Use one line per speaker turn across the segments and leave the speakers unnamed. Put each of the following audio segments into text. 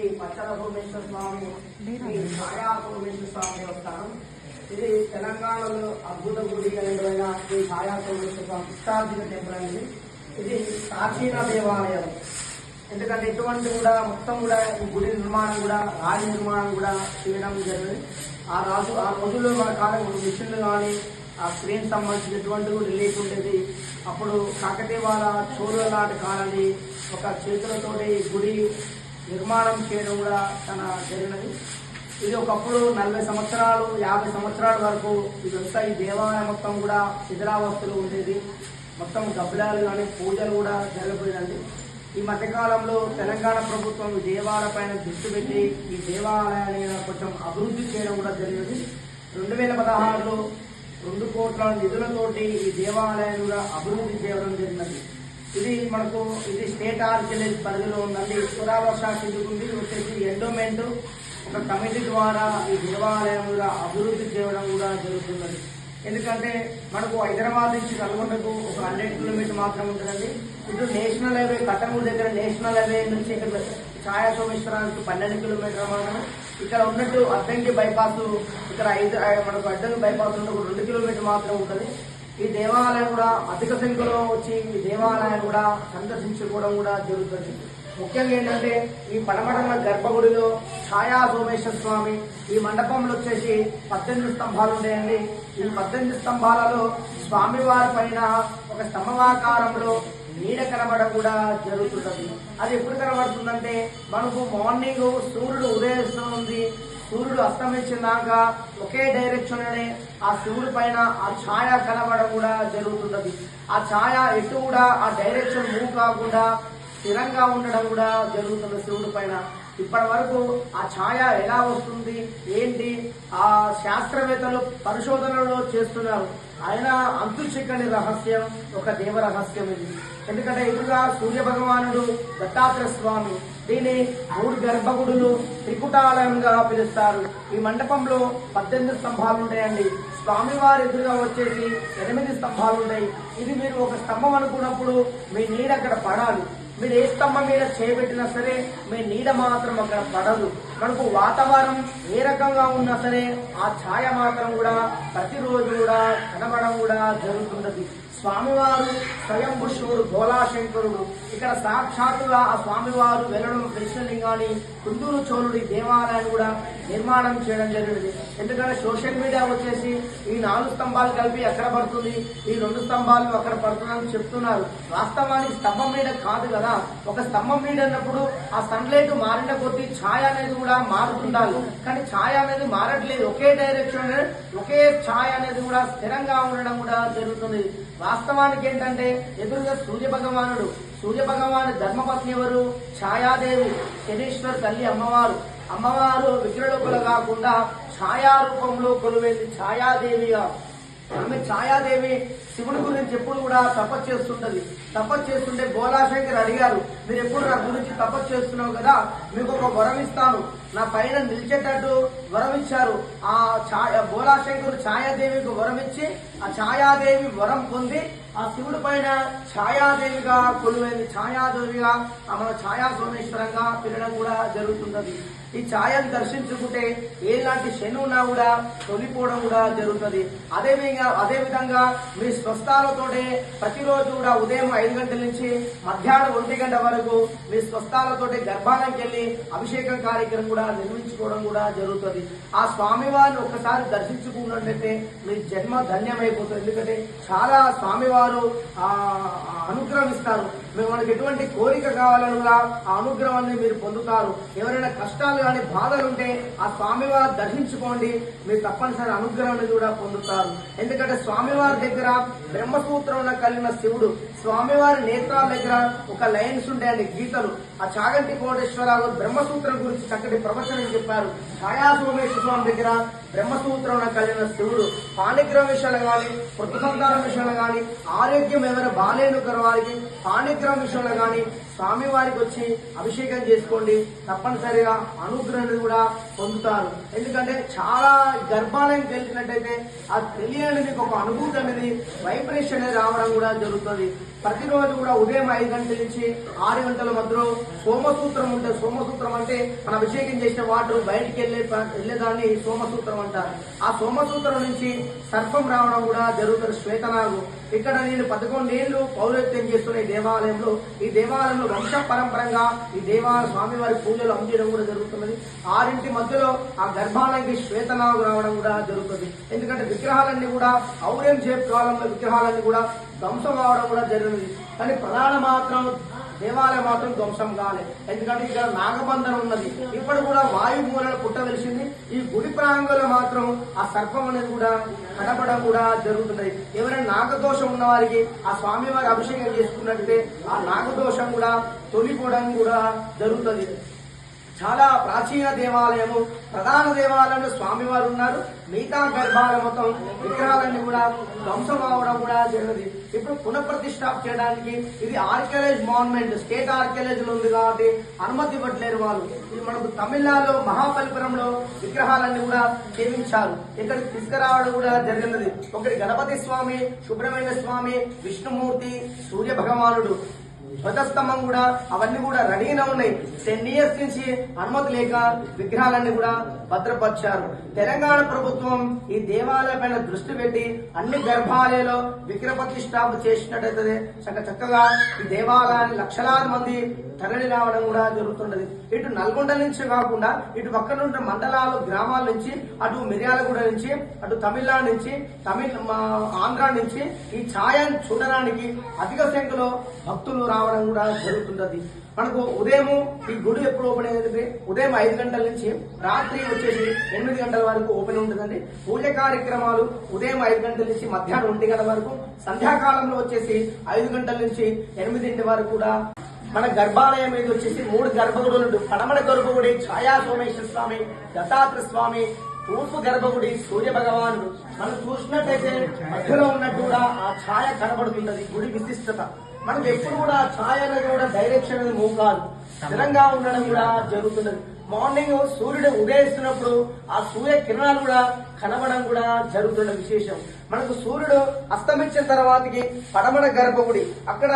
శ్రీ పచ్చల సోమేశ్వర స్వామి శ్రీ ఛాయా సోమేశ్వర స్వామి దేవస్థానం. ఇది తెలంగాణలో అద్భుత గుడి అయిన శ్రీ ఛాయా సోమేశ్వర స్వామి ఇష్టార్థిక టెంపుల్ అనేది. ఇది ప్రాచీన దేవాలయం. ఎందుకంటే ఎటువంటి కూడా మొత్తం కూడా ఈ గుడి నిర్మాణం కూడా రాజు నిర్మాణం కూడా చేయడం జరిగింది. ఆ రాజు ఆ రోజుల్లో మన కాలం మిషన్లు కానీ ఆ స్క్రీన్ సంబంధించిన ఎటువంటి కూడా రిలీఫ్ ఉండేది. అప్పుడు కాకతీయ వాళ్ళ చోరుల నాటి కాలని ఒక చేతులతోటి గుడి నిర్మాణం చేయడం కూడా చాలా జరిగినది. ఇది ఒకప్పుడు నలభై సంవత్సరాలు యాభై సంవత్సరాల వరకు ఇదంతా ఈ దేవాలయం మొత్తం కూడా శిథిరావస్థలు ఉండేది. మొత్తం గబ్బిలాలు కానీ పూజలు కూడా జరగబోయేదండి ఈ మధ్యకాలంలో తెలంగాణ ప్రభుత్వం ఈ దేవాలయ పైన దృష్టి పెట్టి ఈ దేవాలయాన్ని కొంచెం అభివృద్ధి చేయడం కూడా జరిగింది. రెండు వేల పదహారులో రెండు కోట్ల నిధులతోటి ఈ దేవాలయాన్ని కూడా అభివృద్ధి చేయడం జరిగినది. ఇది మనకు ఇది స్టేట్ ఆర్కిలెజ్ పరిధిలో ఉందండి. పురావశాఖ ఇది ఉంది వచ్చేసి ఎండోమెంట్. ఒక కమిటీ ద్వారా ఈ దేవాలయం కూడా అభివృద్ధి చేయడం కూడా జరుగుతున్నది. ఎందుకంటే మనకు హైదరాబాద్ నుంచి నల్గొండకు ఒక హండ్రెడ్ కిలోమీటర్ మాత్రం ఉంటుందండి. ఇటు నేషనల్ హైవే కట్టమూరు దగ్గర నేషనల్ హైవే నుంచి ఇక్కడ ఛాయా సోమేశ్వరానికి పన్నెండు కిలోమీటర్ మాత్రమే. ఇక్కడ ఉన్నట్టు అద్దంకి బైపాస్ ఇక్కడ ఐదు మనకు అడ్డంకి బైపాస్ నుండి రెండు కిలోమీటర్ మాత్రం ఉంటుంది. ఈ దేవాలయం కూడా అధిక సంఖ్యలో వచ్చి ఈ దేవాలయం కూడా సందర్శించుకోవడం కూడా జరుగుతుంది. ముఖ్యంగా ఏంటంటే ఈ పడమటల గర్భగుడిలో ఛాయా సోమేశ్వర స్వామి ఈ మండపంలో వచ్చేసి పద్దెనిమిది స్తంభాలు ఉంటాయండి ఈ పద్దెనిమిది స్తంభాలలో స్వామివారి పైన ఒక స్తంభాకారంలో నీడ కనబడ కూడా జరుగుతుంది అది ఎప్పుడు కనబడుతుందంటే మనకు మార్నింగ్ సూర్యుడు ఉదయిస్తుంది సూర్యుడు అస్తమించినాక ఒకే డైరెక్షన్లోనే ఆ శివుడి పైన ఆ ఛాయ కనబడ కూడా జరుగుతుంటది. ఆ ఛాయ ఎటు కూడా ఆ డైరెక్షన్ మూవ్ కాకుండా స్థిరంగా ఉండడం కూడా జరుగుతుంది శివుడి పైన. ఇప్పటి వరకు ఆ ఛాయ ఎలా వస్తుంది ఏంటి? ఆ శాస్త్రవేత్తలు పరిశోధనలో చేస్తున్నారు. అయినా అంతు చిక్కని రహస్యం ఒక దేవ రహస్యం ఇది. ఎందుకంటే ఎదురుగా సూర్య భగవానుడు దత్తాత్రేయ స్వామి దీని మూడు గర్భగుడులు త్రికుటాలయంగా పిలుస్తారు. ఈ మండపంలో పద్దెనిమిది స్తంభాలు ఉంటాయండి. స్వామివారి ఎదురుగా వచ్చేసి ఎనిమిది స్తంభాలు ఉన్నాయి ఇది మీరు ఒక స్తంభం అనుకున్నప్పుడు మీ నీడ అక్కడ పడాలి. మీరు ఏ స్తంభం మీద చేపెట్టినా సరే మీ నీడ మాత్రం అక్కడ పడదు. మనకు వాతావరణం ఏ రకంగా ఉన్నా సరే ఆ ఛాయ మాత్రం కూడా ప్రతిరోజు కూడా కనబడడం కూడా జరుగుతున్నది స్వామివారు స్వయం పురుషుడు భోలాశంకరుడు ఇక్కడ సాక్షాత్తుగా ఆ స్వామివారు వెళ్ళడం కృష్ణలింగాన్ని కుందూరు చోళుడి దేవాలయాన్ని కూడా నిర్మాణం చేయడం జరిగింది. ఎందుకంటే సోషల్ మీడియా వచ్చేసి ఈ నాలుగు స్తంభాలు కలిపి ఎక్కడ పడుతుంది ఈ రెండు స్తంభాలు అక్కడ పడుతుందని చెప్తున్నారు. వాస్తవానికి స్తంభం మీద కాదు కదా. ఒక స్తంభం మీద ఉన్నప్పుడు ఆ సన్లైట్ మారిన కొద్దీ ఛాయ అనేది కూడా మారుతుండాలి. కానీ ఛాయ అనేది మారట్లేదు. ఒకే డైరెక్షన్ ఒకే ఛాయ అనేది కూడా స్థిరంగా ఉండడం కూడా జరుగుతుంది. వాస్తవానికి ఏంటంటే ఎదురుగా సూర్య భగవానుడు సూర్య భగవాను ధర్మపత్ని ఎవరు? ఛాయాదేవి శనీశ్వర్ తల్లి అమ్మవారు. అమ్మవారు విగ్రహలోపల కాకుండా ఛాయారూపంలో కొలువేది ఛాయాదేవిగా ఆమె ఛాయాదేవి శివుడి గురించి ఎప్పుడు కూడా తపస్సు చేస్తుంటది. తపస్సు చేస్తుంటే బోలాశంకర్ అడిగారు మీరు ఎప్పుడు నా గురించి తపస్సు చేస్తున్నావు కదా? మీకు ఒక వరం ఇస్తాను. నా పైన నిలిచేటట్టు వరం ఇచ్చారు. ఆ ఛాయ గోలాశంకరు ఛాయాదేవికి వరం ఇచ్చి ఆ ఛాయాదేవి వరం పొంది ఆ శివుడి పైన ఛాయాదేవిగా కొలువైంది. ఛాయాదేవిగా ఆమె ఛాయా సోమేశ్వరంగా పిలవడం కూడా జరుగుతున్నది. ఈ ఛాయలు దర్శించుకుంటే ఏలాంటి శని ఉన్నా కూడా తొలిపోవడం కూడా జరుగుతుంది. అదే అదే విధంగా మీ స్వస్థాలతోటే ప్రతిరోజు కూడా ఉదయం ఐదు గంటల నుంచి మధ్యాహ్నం ఒంటి గంట వరకు మీ స్వస్థాలతోటి గర్భానికి వెళ్ళి అభిషేకం కార్యక్రమం కూడా నిర్మించుకోవడం కూడా జరుగుతుంది. ఆ స్వామివారిని ఒక్కసారి దర్శించుకున్నట్లయితే మీ జన్మ ధన్యమైపోతుంది. ఎందుకంటే చాలా స్వామివారు అనుగ్రహిస్తారు. మీరు మనకి ఎటువంటి కోరిక కావాలని కూడా ఆ అనుగ్రహాన్ని మీరు పొందుతారు. ఎవరైనా కష్టాలు కానీ బాధలు ఉంటే ఆ స్వామివారు దర్శించుకోండి. మీరు తప్పనిసరి అనుగ్రహాన్ని కూడా పొందుతారు. ఎందుకంటే స్వామివారి దగ్గర బ్రహ్మసూత్రం కలిగిన శివుడు స్వామివారి నేత్రాల దగ్గర ఒక లైన్స్ ఉంటాయండి గీతలు. ఆ చాగంటి కోటేశ్వరరావు బ్రహ్మసూత్రం గురించి చక్కటి ప్రవచనం చెప్పారు. ఛాయా సోమేశ్వర స్వామి దగ్గర బ్రహ్మసూత్రం కలిగిన శివుడు పాణిగ్రహ విషయాలు కానీ సంతానం విషయంలో కానీ ఆరోగ్యం ఎవరు బాలేను వారికి పాణిగ్రహ విషయంలో కానీ స్వామివారికి వచ్చి అభిషేకం చేసుకోండి. తప్పనిసరిగా అనుగ్రహాన్ని కూడా పొందుతారు. ఎందుకంటే చాలా గర్భాలయం తెలిసినట్టయితే ఆ తెలియనిది ఒక అనుభూతి అనేది వైబ్రేషన్ అనేది రావడం కూడా జరుగుతుంది. ప్రతిరోజు కూడా ఉదయం ఐదు గంటల నుంచి ఆరు గంటల మధ్యలో సోమసూత్రం ఉంటుంది సోమసూత్రం అంటే మన అభిషేకం చేసిన వాటర్ బయటికి వెళ్ళే వెళ్ళేదాన్ని సోమసూత్రం అంటారు. ఆ సోమసూత్రం నుంచి సర్పం రావడం కూడా జరుగుతుంది శ్వేతనాగు. ఇక్కడ నేను పదకొండేళ్ళు పౌరత్యం చేస్తున్న ఈ దేవాలయంలో ఈ దేవాలయంలో వంశ పరంపరంగా ఈ దేవాలయ స్వామివారి పూజలు అందజేయడం కూడా జరుగుతున్నది. ఆరింటి మధ్యలో ఆ గర్భాలకి శ్వేతనాగు రావడం కూడా జరుగుతుంది. ఎందుకంటే విగ్రహాలన్నీ కూడా ఔరంగజేబ్ కాలంలో విగ్రహాలన్నీ కూడా ధ్వంసం కావడం కూడా జరిగింది. కానీ ప్రధాన మాత్రం దేవాలయం మాత్రం ధ్వంసం కాలేదు ఎందుకంటే ఇక్కడ నాగబంధం ఉన్నది. ఇప్పుడు కూడా వాయు మూలన పుట్టవలసింది. ఈ గుడి ప్రాంగంలో మాత్రం ఆ సర్పం అనేది కూడా కనపడం కూడా జరుగుతున్నది. ఎవరైనా నాగదోషం ఉన్న వారికి ఆ స్వామివారి అభిషేకం చేసుకున్నట్టే ఆ నాగదోషం కూడా తొలిపోవడం కూడా జరుగుతుంది. చాలా ప్రాచీన దేవాలయము ప్రధాన దేవాలయంలో స్వామివారు ఉన్నారు. మిగతా గర్భాల మొత్తం విగ్రహాలన్నీ కూడా ధ్వంసం అవడం కూడా జరిగింది. ఇప్పుడు పునఃప్రతిష్ఠాప చేయడానికి ఇది ఆర్కియాలజీ మాన్మెంట్ స్టేట్ ఆర్కియాలజీలో ఉంది కాబట్టి అనుమతి ఇవ్వట్లేరు వాళ్ళు. ఇది మనకు తమిళనాడులో మహాబలిపురంలో విగ్రహాలన్నీ కూడా చేయించారు ఇక్కడికి తీసుకురావడం కూడా జరిగినది. ఒకటి గణపతి స్వామి సుబ్రహ్మణ్య స్వామి విష్ణుమూర్తి సూర్య భగవానుడు. ధ్వజస్తంభం కూడా అవన్నీ కూడా రెడీగా ఉన్నాయి. టెన్ ఇయర్స్ నుంచి అనుమతి లేక విగ్రహాలన్నీ కూడా భద్రపరిచారు. తెలంగాణ ప్రభుత్వం ఈ దేవాలయ పైన దృష్టి పెట్టి అన్ని గర్భాలయాల్లో విగ్రహ ప్రతిష్టాపన చేసినట్టయితే చక్క చక్కగా ఈ దేవాలయాన్ని లక్షలాది మంది తరలి రావడం కూడా జరుగుతున్నది. ఇటు నల్గొండ నుంచి కాకుండా ఇటు పక్కన ఉన్న మండలాలు గ్రామాల నుంచి అటు మిర్యాలగూడ నుంచి అటు తమిళనాడు నుంచి తమిళ మా ఆంధ్ర నుంచి ఈ ఛాయాన్ని చూడడానికి అధిక సంఖ్యలో భక్తులు రావడం కూడా జరుగుతున్నది మనకు ఉదయం ఈ గుడి ఎప్పుడు ఓపెన్ అయ్యేది ఉదయం ఐదు గంటల నుంచి రాత్రి వచ్చేసి ఎనిమిది గంటల వరకు ఓపెన్ ఉంటుందండి. పూజ కార్యక్రమాలు ఉదయం ఐదు గంటల నుంచి మధ్యాహ్నం ఒంటి గంటల వరకు సంధ్యాకాలంలో వచ్చేసి ఐదు గంటల నుంచి ఎనిమిదింటి వరకు కూడా మన గర్భాలయం మీద వచ్చేసి మూడు గర్భగుడులు పడమడ గర్భగుడి ఛాయా సోమేశ్వర స్వామి దత్తాత్ర స్వామి తూర్పు గర్భగుడి సూర్య భగవానుడు మనం చూసినట్టయితే మధ్యలో ఉన్నట్టు కూడా ఆ ఛాయ కనబడుతుంటది గుడి విశిష్టత. మనం ఎప్పుడు కూడా ఛాయ అనేది కూడా డైరెక్షన్ అనేది మూవ్ కాదు. స్థిరంగా ఉండడం కూడా జరుగుతున్నది. మార్నింగ్ సూర్యుడు ఉదయిస్తున్నప్పుడు ఆ సూర్య కిరణాలు కూడా కనబడడం కూడా జరుగుతున్న విశేషం. మనకు సూర్యుడు అస్తమించిన తర్వాతకి పడమడ గర్భగుడి అక్కడ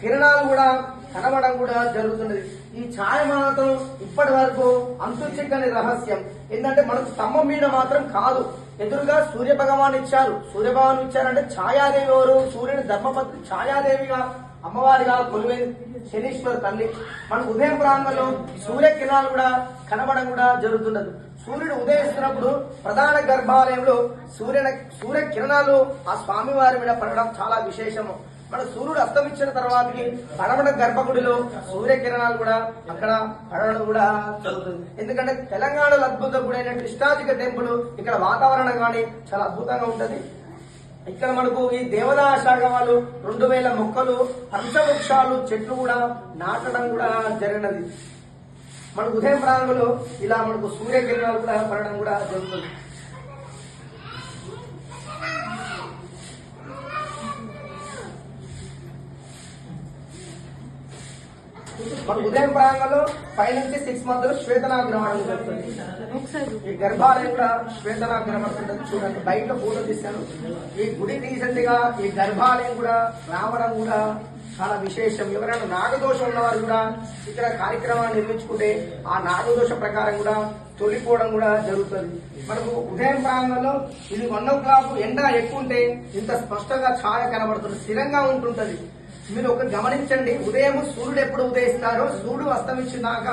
కిరణాలు కూడా కనబడడం కూడా జరుగుతున్నది. ఈ ఛాయ మాత్రం ఇప్పటి వరకు అంతుచిక్కని రహస్యం. ఏంటంటే మనకు స్తంభం మీద మాత్రం కాదు. ఎదురుగా సూర్య భగవాన్ ఇచ్చారు. సూర్య భగవాన్ ఇచ్చారంటే ఛాయాదేవి ఎవరు? సూర్యుని ధర్మపత్రి ఛాయాదేవిగా అమ్మవారిగా కొలువైన శనీశ్వర తల్లి. మన ఉదయం ప్రాంతంలో సూర్య కిరణాలు కూడా కనబడడం కూడా జరుగుతున్నది. సూర్యుడు ఉదయిస్తున్నప్పుడు ప్రధాన గర్భాలయంలో సూర్య సూర్య కిరణాలు ఆ స్వామివారి మీద పడడం చాలా విశేషము. మన సూర్యుడు అస్తమించిన తర్వాతకి పడమట గర్భగుడిలో సూర్యకిరణాలు కూడా అక్కడ పడడం కూడా జరుగుతుంది. ఎందుకంటే తెలంగాణలో అద్భుత గుడైన కృష్ణాజిక టెంపుల్ ఇక్కడ వాతావరణం కానీ చాలా అద్భుతంగా ఉంటది. ఇక్కడ మనకు ఈ దేవదా శాఖ వాళ్ళు రెండు వేల మొక్కలు పంచవృక్షాలు చెట్లు కూడా నాటడం కూడా జరిగినది. మనకు ఉదయం ప్రాంగంలో ఇలా మనకు సూర్యకిరణాలు కూడా పడడం కూడా జరుగుతుంది. మన ఉదయం ప్రాంగంలో ఫైవ్ నుంచి సిక్స్ మధ్యలో శ్వేతనాగ్రహణం జరుగుతుంది. ఈ గర్భాలయం కూడా శ్వేతనాగ్రహణం చూడండి బయట ఫోటో తీశాను. ఈ గుడి రీసెంట్గా ఈ గర్భాలయం కూడా రావడం కూడా చాలా విశేషం. ఎవరైనా నాగదోషం ఉన్నవారు కూడా ఇక్కడ కార్యక్రమాన్ని నిర్మించుకుంటే ఆ నాగదోష ప్రకారం కూడా తొలిపోవడం కూడా జరుగుతుంది. మనకు ఉదయం ప్రాంగంలో ఇది వన్ ఓ క్లాక్ ఎండ ఎక్కువ ఉంటే ఇంత స్పష్టంగా ఛాయ కనబడుతుంది. స్థిరంగా ఉంటుంటది. మీరు ఒక గమనించండి. ఉదయం సూర్యుడు ఎప్పుడు ఉదయిస్తారో సూర్యుడు అస్తమించినాక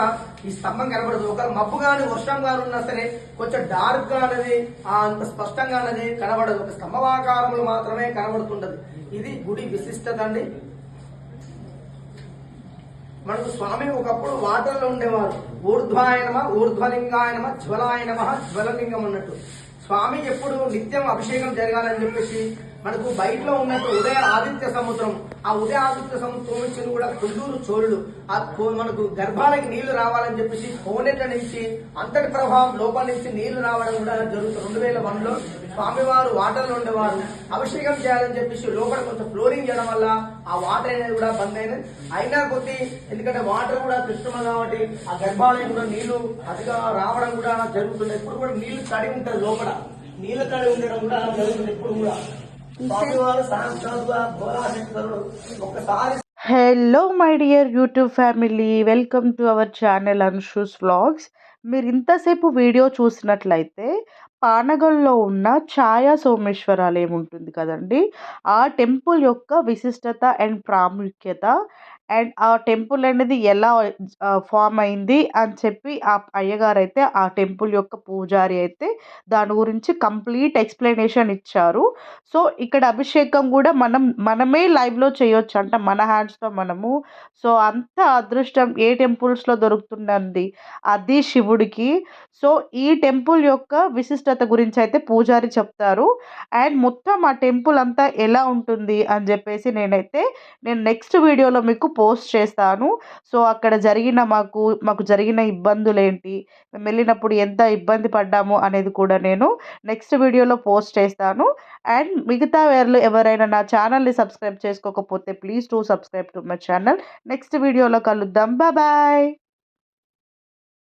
ఈ స్తంభం కనబడదు. ఒక మబ్బు గాని వర్షం గాని ఉన్నా సరే కొంచెం డార్క్ గానది ఆ అంత స్పష్టంగా అనేది కనబడదు. ఒక స్తంభాకారంలో మాత్రమే కనబడుతుంటది ఇది గుడి విశిష్టత అండి మనకు స్వామి ఒకప్పుడు వాటర్లో ఉండేవారు. ఊర్ధ్వాయనమ ఊర్ధ్వలింగాయనమ జ్వలాయనమ జ్వలలింగం అన్నట్టు. స్వామి ఎప్పుడు నిత్యం అభిషేకం జరగాలని చెప్పేసి మనకు బయటలో ఉన్నట్టు ఉదయ ఆదిత్య సముద్రం ఆ ఉదయ ఆదిత్య సముద్రం నుంచి కూడా కొల్లూరు చోళుడు. ఆ కో- మనకు గర్భాలకి నీళ్ళు రావాలని చెప్పేసి కోనేట నుంచి అంతటి ప్రభావం లోపల నుంచి నీళ్ళు రావడం కూడా జరుగుతుంది. రెండు వేల వన్లో స్వామివారు వాటర్లో ఉండేవారు. అభిషేకం చేయాలని చెప్పేసి లోపల కొంత ఫ్లోరింగ్ చేయడం వల్ల ఆ వాటర్ అనేది కూడా బంద్ అయినది అయినా కొద్దీ ఎందుకంటే వాటర్ కూడా కృష్ణమ కాబట్టి ఆ గర్భాలయం కూడా నీళ్ళు అతిగా రావడం కూడా జరుగుతుంది. ఎప్పుడు కూడా నీళ్ళు తడి ఉంటుంది లోపల. నీళ్ళ తడి ఉండడం కూడా జరుగుతుంది ఎప్పుడు కూడా.
Hello my dear YouTube family welcome to our channel Anshu's vlogs మీరు ఇంతసేపు వీడియో చూసినట్లయితే పానగల్లో ఉన్న ఛాయా సోమేశ్వరాలయం ఉంటుంది కదండి. ఆ టెంపుల్ యొక్క విశిష్టత అండ్ ప్రాముఖ్యత అండ్ ఆ టెంపుల్ అనేది ఎలా ఫామ్ అయింది అని చెప్పి ఆ అయ్యగారు అయితే ఆ టెంపుల్ యొక్క పూజారి అయితే దాని గురించి కంప్లీట్ ఎక్స్ప్లెనేషన్ ఇచ్చారు. సో ఇక్కడ అభిషేకం కూడా మనం మనమే లైవ్లో చేయొచ్చు. అంట మన హ్యాండ్స్తో మనము. సో అంత అదృష్టం ఏ టెంపుల్స్లో దొరుకుతుందండి? అది శివుడికి. సో ఈ టెంపుల్ యొక్క విశిష్టత గురించి అయితే పూజారి చెప్తారు. అండ్ మొత్తం ఆ టెంపుల్ అంతా ఎలా ఉంటుంది అని చెప్పేసి నేనైతే నేను నెక్స్ట్ వీడియోలో మీకు పోస్ట్ చేస్తాను. సో అక్కడ జరిగిన మాకు మాకు జరిగిన ఇబ్బందులు ఏంటి మేము వెళ్ళినప్పుడు ఎంత ఇబ్బంది పడ్డాము అనేది కూడా నేను నెక్స్ట్ వీడియోలో పోస్ట్ చేస్తాను. అండ్ మిగతా వేర్లు ఎవరైనా నా ఛానల్ని సబ్స్క్రైబ్ చేసుకోకపోతే please to subscribe to my channel. Next వీడియోలో కలుద్దాం. బాయ్.